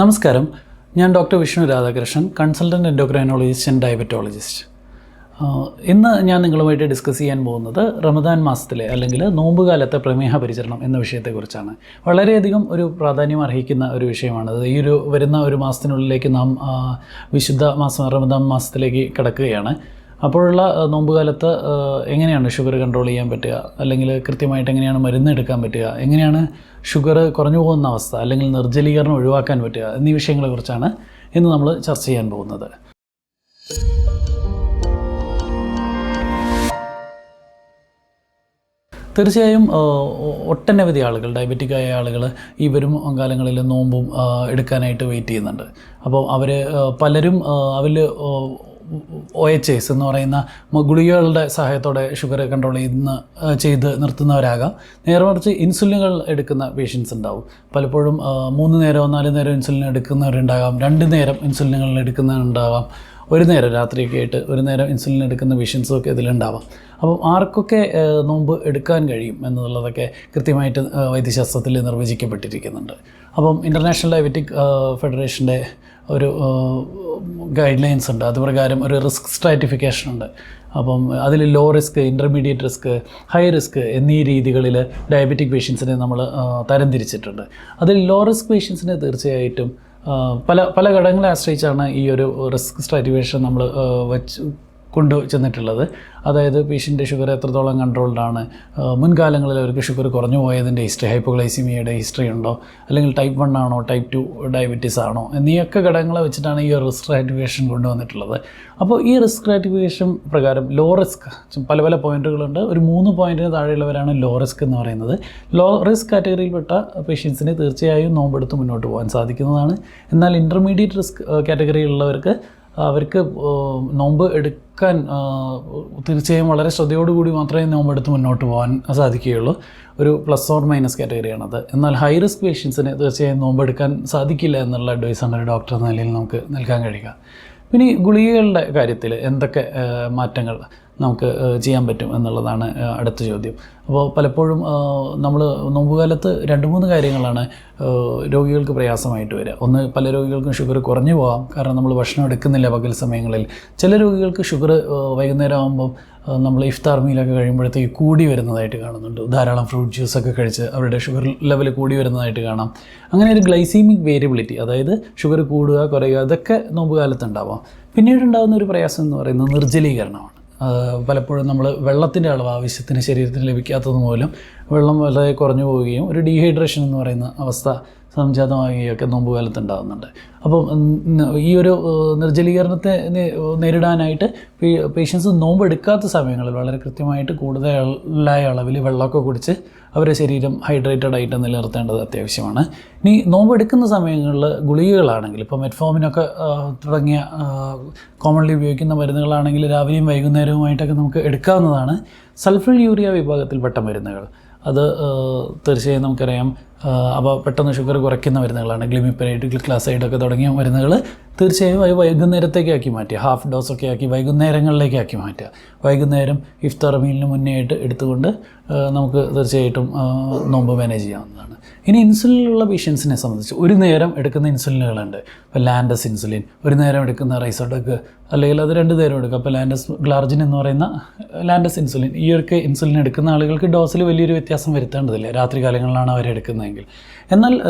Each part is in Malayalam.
നമസ്കാരം. ഞാൻ doctor Vishnu Radhakrishnan consultant endocrinologist and diabetologist. ഇന്ന് ഞാൻ നിങ്ങളുമായിട്ട് ഡിസ്കസ് ചെയ്യാൻ പോകുന്നത് റമദാൻ മാസത്തിലെ അല്ലെങ്കിൽ നോമ്പുകാലത്തെ പ്രമേഹ പരിചരണം എന്ന വിഷയത്തെക്കുറിച്ചാണ്. വളരെയധികം ഒരു പ്രാധാന്യം അർഹിക്കുന്ന ഒരു വിഷയമാണ് ഈ ഒരു വരുന്ന ഒരു മാസത്തിനുള്ളിലേക്ക് നാം വിശുദ്ധ മാസം റമദാൻ മാസത്തിലേക്ക് കിടക്കുകയാണ്. അപ്പോഴുള്ള നോമ്പുകാലത്ത് എങ്ങനെയാണ് ഷുഗർ കൺട്രോൾ ചെയ്യാൻ പറ്റുക? അല്ലെങ്കിൽ കൃത്യമായിട്ട് എങ്ങനെയാണ് മരുന്ന് എടുക്കാൻ പറ്റുക? എങ്ങനെയാണ് ഷുഗർ കുറഞ്ഞു പോകുന്ന അവസ്ഥ? അല്ലെങ്കിൽ നിർജലീകരണം ഒഴിവാക്കാൻ പറ്റുക? എന്നീ വിഷയങ്ങളെക്കുറിച്ചാണ് ഇന്ന് നമ്മൾ ചർച്ച ചെയ്യാൻ പോകുന്നത്. തീർച്ചയായും ഒട്ടനവധി ആളുകൾ ഡയബറ്റിക് ആയ ആളുകൾ ഈ വരും കാലങ്ങളിൽ നോമ്പും എടുക്കാനായിട്ട് വെയിറ്റ് ചെയ്യുന്നുണ്ട്. അപ്പോൾ അവർ പലരും അവരിൽ ഒ എച്ച് എസ് എന്ന് പറയുന്ന ഗുളികകളുടെ സഹായത്തോടെ ഷുഗർ കൺട്രോൾ ചെയ്യുന്ന ചെയ്ത് നിർത്തുന്നവരാകാം. നേരെ മറിച്ച് ഇൻസുലിനുകൾ എടുക്കുന്ന പേഷ്യൻസ് ഉണ്ടാവും. പലപ്പോഴും മൂന്ന് നേരമോ നാല് നേരം ഇൻസുലിൻ എടുക്കുന്നവരുണ്ടാകാം. രണ്ട് നേരം ഇൻസുലിനുകൾ എടുക്കുന്നവരുണ്ടാകാം ഒരു നേരം രാത്രിയൊക്കെ ആയിട്ട് ഒരു നേരം ഇൻസുലിൻ എടുക്കുന്ന പേഷ്യൻസും ഒക്കെ ഇതിലുണ്ടാവാം. അപ്പം ആർക്കൊക്കെ നോമ്പ് എടുക്കാൻ കഴിയും എന്നുള്ളതൊക്കെ കൃത്യമായിട്ട് വൈദ്യശാസ്ത്രത്തിൽ നിർവചിക്കപ്പെട്ടിരിക്കുന്നുണ്ട്. അപ്പം ഇന്റർനാഷണൽ ഡയബറ്റിക് ഫെഡറേഷന്റെ ഒരു ഗൈഡ് ലൈൻസ് ഉണ്ട്. അതുപ്രകാരം ഒരു റിസ്ക് സ്ട്രാറ്റിഫിക്കേഷൻ ഉണ്ട്. അപ്പം അതിൽ low risk intermediate risk high risk എന്നീ രീതികളിൽ ഡയബറ്റിക് പേഷ്യൻസിനെ നമ്മൾ തരംതിരിച്ചിട്ടുണ്ട്. അതിൽ ലോ റിസ്ക് പേഷ്യൻസിനെ തീർച്ചയായിട്ടും പല പല ഘടകങ്ങളെ ആശ്രയിച്ചാണ് ഈ ഒരു റിസ്ക് സ്ട്രാറ്റിഫിക്കേഷൻ നമ്മൾ വച്ച് കൊണ്ടു ചെന്നിട്ടുള്ളത്. അതായത് പേഷ്യന്റെ ഷുഗർ എത്രത്തോളം കൺട്രോൾഡ് ആണ്. മുൻകാലങ്ങളിൽ അവർക്ക് ഷുഗർ കുറഞ്ഞു പോയതിന്റെ ഹിസ്റ്ററി ഹൈപ്പോഗ്ലൈസിമിയയുടെ ഹിസ്റ്ററി ഉണ്ടോ? അല്ലെങ്കിൽ ടൈപ്പ് വൺ ആണോ ടൈപ്പ് ടു ഡയബറ്റീസ് ആണോ? എന്നീയൊക്കെ ഘടകങ്ങളെ വെച്ചിട്ടാണ് ഈ റിസ്ക് റാറ്റിഫിക്കേഷൻ കൊണ്ടുവന്നിട്ടുള്ളത്. അപ്പോൾ ഈ റിസ്ക് റാറ്റിഫിക്കേഷൻ പ്രകാരം ലോ റിസ്ക് പല പല പോയിന്റുകളുണ്ട് ഒരു മൂന്ന് പോയിന്റിന് താഴെയുള്ളവരാണ് ലോ റിസ്ക് എന്ന് പറയുന്നത്. ലോ റിസ്ക് കാറ്റഗറിയിൽപ്പെട്ട പേഷ്യൻസിന് തീർച്ചയായും നോമ്പെടുത്ത് മുന്നോട്ട് പോകാൻ സാധിക്കുന്നതാണ്. എന്നാൽ ഇന്റർമീഡിയറ്റ് റിസ്ക് കാറ്റഗറിയിലുള്ളവർക്ക് അവർക്ക് നോമ്പ് എടുക്കാൻ ഏഹ്, തീർച്ചയായും വളരെ ശ്രദ്ധയോടുകൂടി മാത്രമേ നമ്മൾ എടുത്ത് മുന്നോട്ട് പോകാൻ സാധിക്കുകയുള്ളൂ. ഒരു പ്ലസ് ഓർ മൈനസ് കാറ്റഗറിയാണത് എന്നാൽ ഹൈ റിസ്ക് പേഷ്യൻസിന് തീർച്ചയായും നോമ്പ് എടുക്കാൻ സാധിക്കില്ല എന്നുള്ള അഡ്വൈസാണ് ഒരു ഡോക്ടർ എന്ന നിലയിൽ നമുക്ക് നൽകാൻ കഴിയുക. പിന്നെ ഗുളികകളുടെ കാര്യത്തിൽ എന്തൊക്കെ മാറ്റങ്ങൾ? നമുക്ക് ചെയ്യാൻ പറ്റും എന്നുള്ളതാണ് അടുത്ത ചോദ്യം. അപ്പോൾ പലപ്പോഴും നമ്മൾ നോമ്പുകാലത്ത് രണ്ട് മൂന്ന് കാര്യങ്ങളാണ് രോഗികൾക്ക് പ്രയാസമായിട്ട് വരിക. ഒന്ന് പല രോഗികൾക്കും ഷുഗർ കുറഞ്ഞു പോകാം കാരണം നമ്മൾ ഭക്ഷണം എടുക്കുന്നില്ല പകൽ സമയങ്ങളിൽ. ചില രോഗികൾക്ക് ഷുഗർ വൈകുന്നേരം ആകുമ്പം നമ്മൾ ഇഫ്താർ മീലൊക്കെ കഴിയുമ്പോഴത്തേക്ക് കൂടി വരുന്നതായിട്ട് കാണുന്നുണ്ട്. ധാരാളം ഫ്രൂട്ട് ജ്യൂസൊക്കെ കഴിച്ച് അവരുടെ ഷുഗർ ലെവൽ കൂടി വരുന്നതായിട്ട് കാണാം. അങ്ങനെ ഒരു ഗ്ലൈസീമിക് വേരിയബിലിറ്റി അതായത് ഷുഗർ കൂടുക കുറയുക അതൊക്കെ നോമ്പുകാലത്ത് ഉണ്ടാവാം. പിന്നീട് ഉണ്ടാകുന്ന ഒരു പ്രയാസം എന്ന് പറയുന്നത് നിർജലീകരണമാണ്. പലപ്പോഴും നമ്മൾ വെള്ളത്തിന്റെ അളവ് ആവശ്യത്തിന് ശരീരത്തിന് ലഭിക്കാത്തത് മൂലം വെള്ളം വളരെ കുറഞ്ഞു പോവുകയും ഒരു ഡീഹൈഡ്രേഷൻ എന്ന് പറയുന്ന അവസ്ഥ സംജാതമാകുകയൊക്കെ നോമ്പ് കാലത്ത് ഉണ്ടാകുന്നുണ്ട് അപ്പം ഈ ഒരു നിർജലീകരണത്തെ നേരിടാനായിട്ട് പേഷ്യൻസ് നോമ്പ് എടുക്കാത്ത സമയങ്ങളിൽ വളരെ കൃത്യമായിട്ട് കൂടുതലായ അളവിൽ വെള്ളമൊക്കെ കുടിച്ച് അവരെ ശരീരം ഹൈഡ്രേറ്റഡ് ആയിട്ട് നിലനിർത്തേണ്ടത് അത്യാവശ്യമാണ്. ഇനി നോമ്പ് എടുക്കുന്ന സമയങ്ങളിൽ ഗുളികകളാണെങ്കിൽ ഇപ്പോൾ മെറ്റ്ഫോമിനൊക്കെ തുടങ്ങിയ കോമൺലി ഉപയോഗിക്കുന്ന മരുന്നുകളാണെങ്കിൽ രാവിലെയും വൈകുന്നേരവുമായിട്ടൊക്കെ നമുക്ക് എടുക്കാവുന്നതാണ്. സൾഫർ യൂറിയ വിഭാഗത്തിൽപ്പെട്ട മരുന്നുകൾ. അത് തീർച്ചയായും നമുക്കറിയാം അവ പെട്ടെന്ന് ഷുഗർ കുറയ്ക്കുന്ന മരുന്നുകളാണ് ഗ്ലിമിപ്പരൈറ്റ് ഗ്ലിക്ലാസൈഡ് ഒക്കെ തുടങ്ങിയ മരുന്നുകൾ തീർച്ചയായും അത് വൈകുന്നേരത്തേക്ക് ആക്കി മാറ്റുക. ഹാഫ് ഡോസൊക്കെ ആക്കി വൈകുന്നേരങ്ങളിലേക്ക് ആക്കി മാറ്റുക. വൈകുന്നേരം ഇഫ്താർ മീലിന് മുന്നേ ആയിട്ട് എടുത്തുകൊണ്ട് നമുക്ക് തീർച്ചയായിട്ടും നോമ്പ് മാനേജ് ചെയ്യാവുന്നതാണ്. ഇനി ഇൻസുലിനുള്ള പേഷ്യൻസിനെ സംബന്ധിച്ച് ഒരു നേരം എടുക്കുന്ന ഇൻസുലിനുകളുണ്ട്. ഇപ്പോൾ ലാൻഡസ് ഇൻസുലിൻ ഒരു നേരം എടുക്കുന്ന റൈസോഡക്ക് അല്ലെങ്കിൽ അത് രണ്ട് നേരം എടുക്കുക. അപ്പോൾ ലാൻഡസ് ഗ്ലാർജിൻ എന്ന് പറയുന്ന ലാൻഡസ് ഇൻസുലിൻ ഈ ഒരു ഇൻസുലിൻ എടുക്കുന്ന ആളുകൾക്ക് ഡോസിൽ വലിയൊരു വ്യത്യാസം വരുത്തേണ്ടതില്ല. രാത്രി കാലങ്ങളിലാണ് അവർ എടുക്കുന്നതെങ്കിൽ എന്നാൽ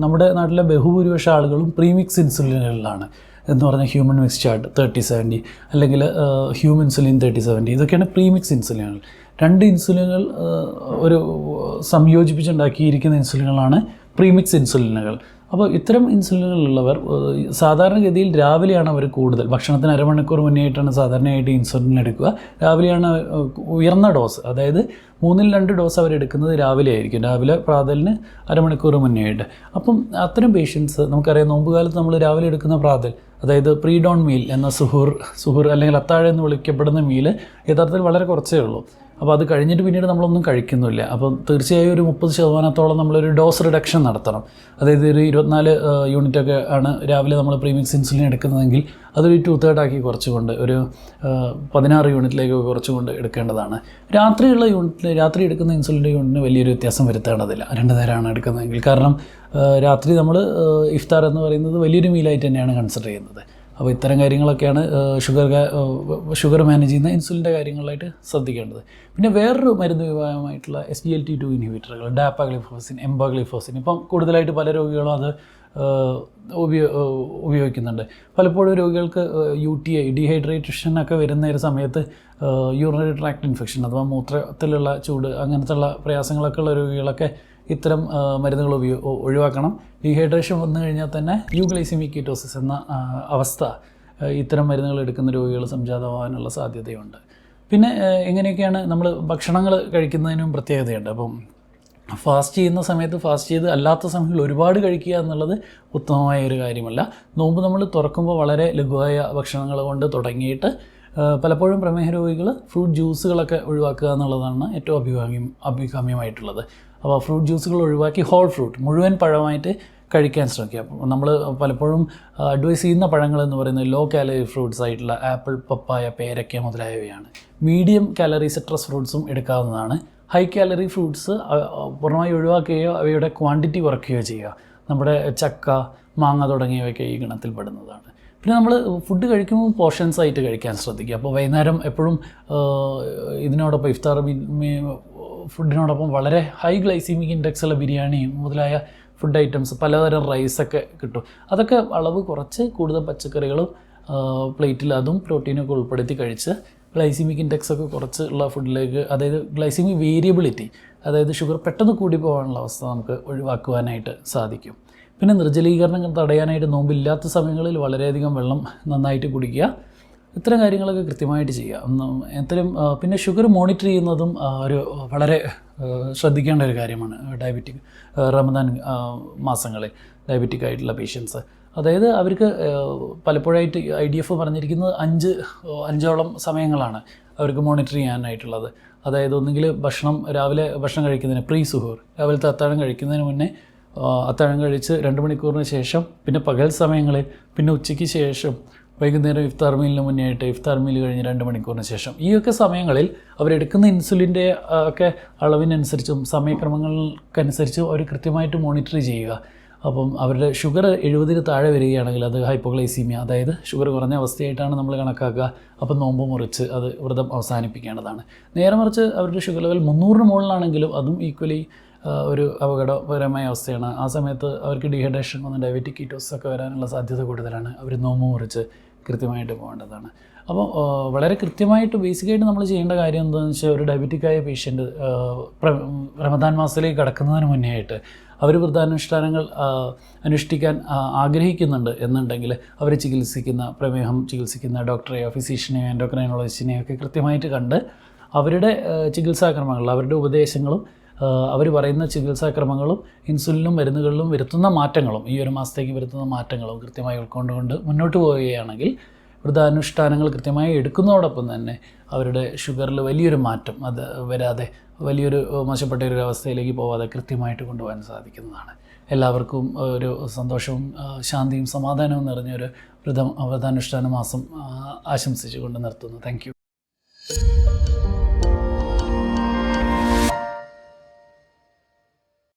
നമ്മുടെ നാട്ടിലെ ബഹുഭൂരിപക്ഷ ആളുകളും പ്രീമിക്സ് ഇൻസുലിനുകളിലാണ് എന്ന് പറഞ്ഞാൽ human mix chart thirty seventy അല്ലെങ്കിൽ ഹ്യൂമൻ ഇൻസുലിൻ തേർട്ടി സെവന്റി ഇതൊക്കെയാണ് പ്രീമിക്സ് ഇൻസുലിനുകൾ. രണ്ട് ഇൻസുലിനുകൾ ഒരു സംയോജിപ്പിച്ചുണ്ടാക്കിയിരിക്കുന്ന ഇൻസുലിനുകളാണ് പ്രീമിക്സ് ഇൻസുലിനുകൾ. അപ്പോൾ ഇത്തരം ഇൻസുലിനുകളുള്ളവർ സാധാരണഗതിയിൽ രാവിലെയാണ് അവർ കൂടുതൽ. ഭക്ഷണത്തിന് അരമണിക്കൂർ മുന്നേ ആയിട്ടാണ് സാധാരണയായിട്ട് ഇൻസുലിൻ എടുക്കുക. രാവിലെയാണ് ഉയർന്ന ഡോസ്. അതായത് മൂന്നിൽ രണ്ട് ഡോസ് അവർ എടുക്കുന്നത് രാവിലെ ആയിരിക്കും. രാവിലെ പ്രാതലിന് അരമണിക്കൂർ മുന്നേ ആയിട്ട്. അപ്പം അത്തരം പേഷ്യൻസ് നമുക്കറിയാം നോമ്പുകാലത്ത് നമ്മൾ രാവിലെ എടുക്കുന്ന പ്രാതൽ അതായത് പ്രീ ഡോൺ മീൽ എന്ന സുഹൂർ സുഹൂർ അല്ലെങ്കിൽ അത്താഴ എന്ന് വിളിക്കപ്പെടുന്ന മീൽ യഥാർത്ഥത്തിൽ വളരെ കുറച്ചേ ഉള്ളൂ. അപ്പോൾ അത് കഴിഞ്ഞിട്ട് പിന്നീട് നമ്മളൊന്നും കഴിക്കുന്നില്ല. അപ്പോൾ തീർച്ചയായും ഒരു മുപ്പത് ശതമാനത്തോളം നമ്മളൊരു ഡോസ് റിഡക്ഷൻ നടത്തണം. അതായത് ഒരു ഇരുപത്തിനാല് യൂണിറ്റൊക്കെ ആണ് രാവിലെ നമ്മൾ പ്രീമിക്സ് ഇൻസുലിൻ എടുക്കുന്നതെങ്കിൽ അതൊരു ടു തേർഡ് ആക്കി കുറച്ചുകൊണ്ട് ഒരു പതിനാറ് യൂണിറ്റിലേക്ക് കുറച്ചുകൊണ്ട് എടുക്കേണ്ടതാണ്. രാത്രിയുള്ള യൂണിറ്റിൽ രാത്രി എടുക്കുന്ന ഇൻസുലിന്റെ യൂണിറ്റിന് വലിയൊരു വ്യത്യാസം വരുത്തേണ്ടതില്ല. രണ്ട് നേരമാണ് എടുക്കുന്നതെങ്കിൽ. കാരണം രാത്രി നമ്മൾ ഇഫ്താർ എന്ന് പറയുന്നത് വലിയൊരു മീലായിട്ട് തന്നെയാണ് കൺസിഡർ ചെയ്യുന്നത്. അപ്പോൾ ഇത്തരം കാര്യങ്ങളൊക്കെയാണ് ഷുഗർ ഷുഗർ മാനേജ് ചെയ്യുന്ന ഇൻസുലിന്റെ കാര്യങ്ങളായിട്ട് ശ്രദ്ധിക്കേണ്ടത്. പിന്നെ വേറൊരു മരുന്ന് വിഭാഗമായിട്ടുള്ള S G L T two ഇൻഹിബിറ്ററുകൾ dapagliflozin empagliflozin. ഇപ്പം കൂടുതലായിട്ട് പല രോഗികളും അത് ഉപയോ ഉപയോഗിക്കുന്നുണ്ട്. പലപ്പോഴും രോഗികൾക്ക് യു ടി ഐ ഡീഹൈഡ്രേഷൻ ഒക്കെ വരുന്ന ഒരു സമയത്ത് യൂറിനറി ട്രാക്ട് ഇൻഫെക്ഷൻ അഥവാ മൂത്രത്തിലുള്ള ചൂട് അങ്ങനത്തുള്ള പ്രയാസങ്ങളൊക്കെ ഉള്ള രോഗികളൊക്കെ ഇത്തരം മരുന്നുകൾ ഉപയോ ഒഴിവാക്കണം. ഡീഹൈഡ്രേഷൻ വന്നു കഴിഞ്ഞാൽ തന്നെ യൂഗ്ലൈസിമിക് കീറ്റോസിസ് എന്ന അവസ്ഥ ഇത്തരം മരുന്നുകൾ എടുക്കുന്ന രോഗികൾ സംജാതമാകാനുള്ള സാധ്യതയുണ്ട്. പിന്നെ എങ്ങനെയൊക്കെയാണ് നമ്മൾ ഭക്ഷണങ്ങൾ കഴിക്കുന്നതിനും പ്രത്യേകതയുണ്ട്. അപ്പം ഫാസ്റ്റ് ചെയ്യുന്ന സമയത്ത് ഫാസ്റ്റ് ചെയ്ത് അല്ലാത്ത സമയങ്ങളിൽ ഒരുപാട് കഴിക്കുക എന്നുള്ളത് ഉത്തമമായ ഒരു കാര്യമല്ല. നോമ്പ് നമ്മൾ തുറക്കുമ്പോൾ വളരെ ലഘുവായ ഭക്ഷണങ്ങൾ കൊണ്ട് തുടങ്ങിയിട്ട് പലപ്പോഴും പ്രമേഹ രോഗികൾ ഫ്രൂട്ട് ജ്യൂസുകളൊക്കെ ഒഴിവാക്കുക എന്നുള്ളതാണ് ഏറ്റവും അഭികാമ്യം അഭികാമ്യമായിട്ടുള്ളത്. അപ്പോൾ ഫ്രൂട്ട് ജ്യൂസുകൾ ഒഴിവാക്കി ഹോൾ ഫ്രൂട്ട് മുഴുവൻ പഴമായിട്ട് കഴിക്കാൻ ശ്രമിക്കുക. നമ്മൾ പലപ്പോഴും അഡ്വൈസ് ചെയ്യുന്ന പഴങ്ങൾ എന്ന് പറയുന്നത് ലോ കാലറി ഫ്രൂട്ട്സ് ആയിട്ടുള്ള ആപ്പിൾ പപ്പായ പേരക്ക മുതലായവയാണ്. മീഡിയം കാലറി സിട്രസ് ഫ്രൂട്ട്സും എടുക്കാവുന്നതാണ്. ഹൈ കാലറി ഫ്രൂട്ട്സ് പൂർണമായി ഒഴിവാക്കുകയോ അവയുടെ ക്വാണ്ടിറ്റി കുറയ്ക്കുകയോ ചെയ്യുക. നമ്മുടെ ചക്ക മാങ്ങ തുടങ്ങിയവയൊക്കെ ഈ ഗണത്തിൽ ഗണത്തിൽപ്പെടുന്നതാണ് പിന്നെ നമ്മൾ ഫുഡ് കഴിക്കുമ്പോൾ പോർഷൻസ് ആയിട്ട് കഴിക്കാൻ ശ്രദ്ധിക്കുക. അപ്പോൾ വൈകുന്നേരം എപ്പോഴും ഇതിനോടൊപ്പം ഇഫ്താർ ഫുഡിനോടൊപ്പം വളരെ ഹൈ ഗ്ലൈസീമിക് ഇൻഡെക്സ് ഉള്ള ബിരിയാണി മുതലായ ഫുഡ് ഐറ്റംസ് പലതരം റൈസൊക്കെ കിട്ടും. അതൊക്കെ അളവ് കുറച്ച് കൂടുതൽ പച്ചക്കറികളും പ്ലേറ്റിൽ അതും പ്രോട്ടീനൊക്കെ ഉൾപ്പെടുത്തി കഴിച്ച് ഗ്ലൈസിമിക് ഇൻഡെക്സ് ഒക്കെ കുറച്ച് ഉള്ള ഫുഡിലേക്ക് അതായത് ഗ്ലൈസിമിക് വേരിയബിലിറ്റി അതായത് ഷുഗർ പെട്ടെന്ന് കൂടി പോകാനുള്ള അവസ്ഥ നമുക്ക് ഒഴിവാക്കുവാനായിട്ട് സാധിക്കും. പിന്നെ നിർജലീകരണം തടയാനായിട്ട് നോമ്പില്ലാത്ത സമയങ്ങളിൽ വളരെയധികം വെള്ളം നന്നായിട്ട് കുടിക്കുക. ഇത്തരം കാര്യങ്ങളൊക്കെ കൃത്യമായിട്ട് ചെയ്യുക ഇത്തരം പിന്നെ ഷുഗർ മോണിറ്റർ ചെയ്യുന്നതും ഒരു വളരെ ശ്രദ്ധിക്കേണ്ട ഒരു കാര്യമാണ് ഡയബറ്റിക് റമദാൻ മാസങ്ങളിൽ ഡയബറ്റിക് ആയിട്ടുള്ള പേഷ്യൻസ്. അതായത് അവർക്ക് പലപ്പോഴായിട്ട് ഐ ഡി എഫ് പറഞ്ഞിരിക്കുന്നത് അഞ്ച് അഞ്ചോളം സമയങ്ങളാണ് അവർക്ക് മോണിറ്റർ ചെയ്യാനായിട്ടുള്ളത്. അതായത് ഒന്നുകിൽ ഭക്ഷണം രാവിലെ ഭക്ഷണം കഴിക്കുന്നതിന് പ്രീ സുഹൂർ രാവിലത്തെ അത്താഴം കഴിക്കുന്നതിന് മുന്നേ അത്താഴം കഴിച്ച് രണ്ട് മണിക്കൂറിന് ശേഷം പിന്നെ പകൽ സമയങ്ങളിൽ പിന്നെ ഉച്ചയ്ക്ക് ശേഷം വൈകുന്നേരം ഇഫ്താർ മീലിന് മുന്നേ ആയിട്ട് ഇഫ്താർ മീൽ കഴിഞ്ഞ് രണ്ട് മണിക്കൂറിന് ശേഷം. ഈ ഒക്കെ സമയങ്ങളിൽ അവരെടുക്കുന്ന ഇൻസുലിന്റെ ഒക്കെ അളവിനനുസരിച്ചും സമയക്രമങ്ങൾക്കനുസരിച്ച് അവർ കൃത്യമായിട്ട് മോണിറ്റർ ചെയ്യുക. അപ്പം അവരുടെ ഷുഗർ എഴുപതിന് താഴെ വരികയാണെങ്കിൽ അത് ഹൈപ്പോഗ്ലൈസീമിയ അതായത് ഷുഗർ കുറഞ്ഞ അവസ്ഥയായിട്ടാണ് നമ്മൾ കണക്കാക്കുക. അപ്പം നോമ്പ് മുറിച്ച് അത് വ്രതം അവസാനിപ്പിക്കേണ്ടതാണ്. നേരെ മറിച്ച് അവരുടെ ഷുഗർ ലെവൽ മുന്നൂറിന് മുകളിലാണെങ്കിലും അതും ഈക്വലി ഒരു അപകടപരമായ അവസ്ഥയാണ്. ആ സമയത്ത് അവർക്ക് ഡീഹൈഡ്രേഷൻ വന്ന് ഡയബറ്റിക് കീറ്റോസ് ഒക്കെ വരാനുള്ള സാധ്യത കൂടുതലാണ്. അവർ നോമ്പ് മുറിച്ച് കൃത്യമായിട്ട് പോകേണ്ടതാണ്. അപ്പോൾ വളരെ കൃത്യമായിട്ട് ബേസിക്കായിട്ട് നമ്മൾ ചെയ്യേണ്ട കാര്യം എന്താണെന്ന് വെച്ചാൽ ഒരു ഡയബറ്റിക് ആയ പേഷ്യന്റ് റമദാൻ മാസത്തിലേക്ക് കടക്കുന്നതിന് മുന്നേ ആയിട്ട് അവർ വ്രതാനുഷ്ഠാനങ്ങൾ ആ, അനുഷ്ഠിക്കാൻ ആഗ്രഹിക്കുന്നുണ്ട് എന്നുണ്ടെങ്കിൽ അവർ ചികിത്സിക്കുന്ന പ്രമേഹം ചികിത്സിക്കുന്ന ഡോക്ടറെയോ ഫിസീഷ്യനെയോ എൻഡോക്രൈനോളജിസ്റ്റിനെയോ ഒക്കെ കൃത്യമായിട്ട് കണ്ട് അവരുടെ ചികിത്സാക്രമങ്ങൾ അവരുടെ ഉപദേശങ്ങളും അവർ പറയുന്ന ചികിത്സാക്രമങ്ങളും ഇൻസുലിനും മരുന്നുകളിലും വരുത്തുന്ന മാറ്റങ്ങളും ഈ ഒരു മാസത്തേക്ക് വരുത്തുന്ന മാറ്റങ്ങളും കൃത്യമായി ഉൾക്കൊണ്ടുകൊണ്ട് മുന്നോട്ട് പോവുകയാണെങ്കിൽ വ്രതാനുഷ്ഠാനങ്ങൾ കൃത്യമായി എടുക്കുന്നതോടൊപ്പം തന്നെ അവരുടെ ഷുഗറിൽ വലിയൊരു മാറ്റം അത് വരാതെ വലിയൊരു മോശപ്പെട്ട ഒരു അവസ്ഥയിലേക്ക് പോവാതെ കൃത്യമായിട്ട് കൊണ്ടുപോകാൻ സാധിക്കുന്നതാണ്. എല്ലാവർക്കും ഒരു സന്തോഷവും ശാന്തിയും സമാധാനവും നിറഞ്ഞൊരു വ്രതം വ്രതാനുഷ്ഠാന മാസം ആശംസിച്ചുകൊണ്ട് നിർത്തുന്നു. താങ്ക്